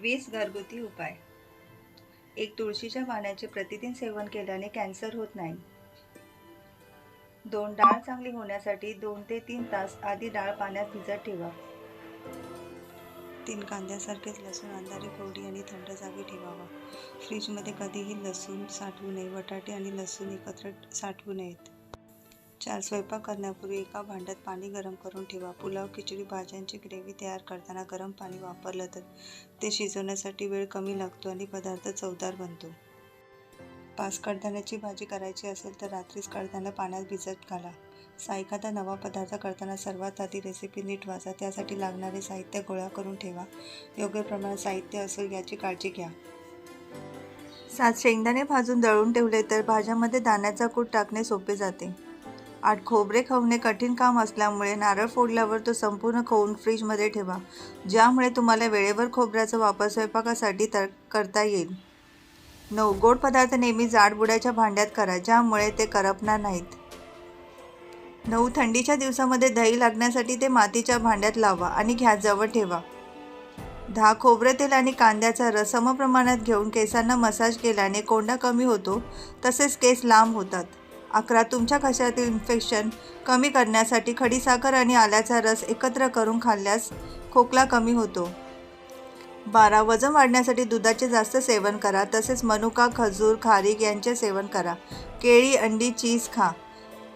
वीस घरगुती उपाय. एक तुळशीच्या पाण्याचे प्रतिदिन सेवन केल्याने कॅन्सर होत नाही. दोन डाळ चांगली होण्यासाठी दोन ते तीन तास आधी डाळ पाण्यात भिजत ठेवा. तीन कांद्यासारखेच लसूण अंधारी कोरडी आणि थंड जागी ठेवावा. फ्रीजमध्ये कधीही लसूण साठवू नये बटाटे आणि लसूण एकत्र साठवू नयेत. चार स्वयंपाक करण्यापूर्वी एका भांड्यात पाणी गरम करून ठेवा. पुलाव खिचडी भाज्यांची ग्रेव्ही तयार करताना गरम पाणी वापरलं तर ते शिजवण्यासाठी वेळ कमी लागतो आणि पदार्थ चवदार बनतो. पाच कडधान्याची भाजी करायची असेल तर रात्रीच कडधान्य पाण्यात भिजत घाला. सा एखादा नवा पदार्थ करताना सर्वात आधी रेसिपी नीट वाचा. त्यासाठी लागणारे साहित्य गोळा करून ठेवा. योग्य प्रमाणात साहित्य असेल याची काळजी घ्या. सात शेंगदाणे भाजून दळून ठेवले तर भाज्यामध्ये दाण्याचा कूट टाकणे सोपे जाते. आठ खोबरे खवणे कठीण काम असल्यामुळे नारळ फोडल्यावर तो संपूर्ण खवून फ्रीजमध्ये ठेवा ज्यामुळे तुम्हाला वेळेवर खोबऱ्याचा वापर स्वयंपाकासाठी तर करता येईल. नऊ गोड पदार्थ नेहमी जाडबुडाच्या भांड्यात करा ज्यामुळे ते करपणार नाहीत. नऊ थंडीच्या दिवसामध्ये दही लागण्यासाठी ते मातीच्या भांड्यात लावा आणि घ्याजवळ ठेवा. दहा खोबरे तेल आणि कांद्याचा रस समप्रमाणात घेऊन केसांना मसाज केल्याने कोंडा कमी होतो तसेच केस लांब होतात. अकरा तुमच्या घशातील इन्फेक्शन कमी करण्यासाठी खडीसाखर आणि आल्याचा रस एकत्र करून खाल्ल्यास खोकला कमी होतो. बारा वजन वाढण्यासाठी दुधाचे जास्त सेवन करा तसेच मनुका खजूर खारीक यांचे सेवन करा. केळी अंडी चीज खा.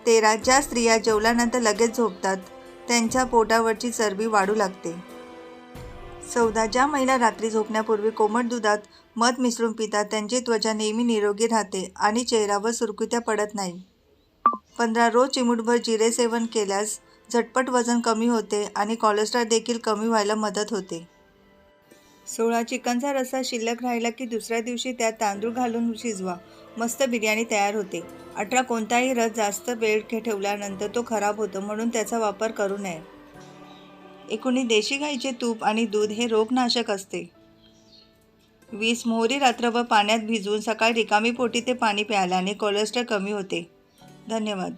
तेरा ज्या स्त्रिया जेवल्यानंतर लगेच झोपतात त्यांच्या पोटावरची चरबी वाढू लागते. चौदा ज्या महिला रात्री झोपण्यापूर्वी कोमट दुधात मध मिसळून पितात. त्यांची त्वचा नेहमी निरोगी राहते आणि चेहऱ्यावर सुरकुत्या पडत नाही. पंधरा रोज चिमूटभर जिरे सेवन केल्यास झटपट वजन कमी होते आणि कोलेस्ट्रॉल देखील कमी व्हायला मदत होते. सोळा चिकनचा रस्सा शिल्लक राहिला की दुसऱ्या दिवशी त्यात तांदूळ घालून शिजवा. मस्त बिर्याणी तयार होते. अठरा कोणताही रस जास्त वेळ ठेवल्यानंतर तो खराब होतो म्हणून त्याचा वापर करू नये. एकूणी देशी गाईचे तूप आणि दूध हे रोगनाशक असते. वीस मोहरी रात्रभर पाण्यात भिजवून सकाळी रिकामी पोटी ते पाणी प्यायल्याने कोलेस्ट्रॉल कमी होते. धन्यवाद.